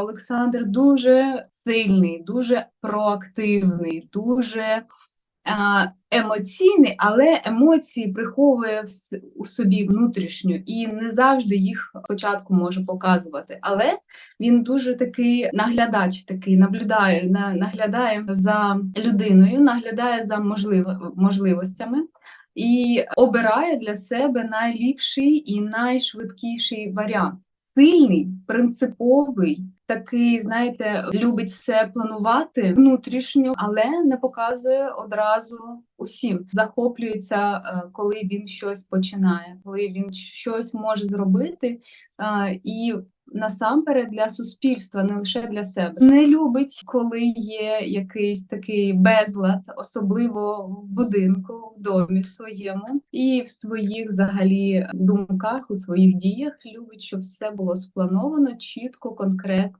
Олександр дуже сильний, дуже проактивний, дуже емоційний, але емоції приховує у собі внутрішньо і не завжди їх спочатку може показувати. Але він дуже такий наглядач, такий наблюдає, на- наглядає за людиною, наглядає за можливо, можливостями. І обирає для себе найліпший і найшвидкіший варіант. Сильний, принциповий, такий, знаєте, любить все планувати внутрішньо, але не показує одразу усім. Захоплюється, е, коли він щось починає, коли він щось може зробити, е, і насамперед для суспільства, не лише для себе. Не любить, коли є якийсь такий безлад, особливо в будинку, в домі в своєму, і в своїх взагалі думках, у своїх діях любить, щоб все було сплановано, чітко, конкретно.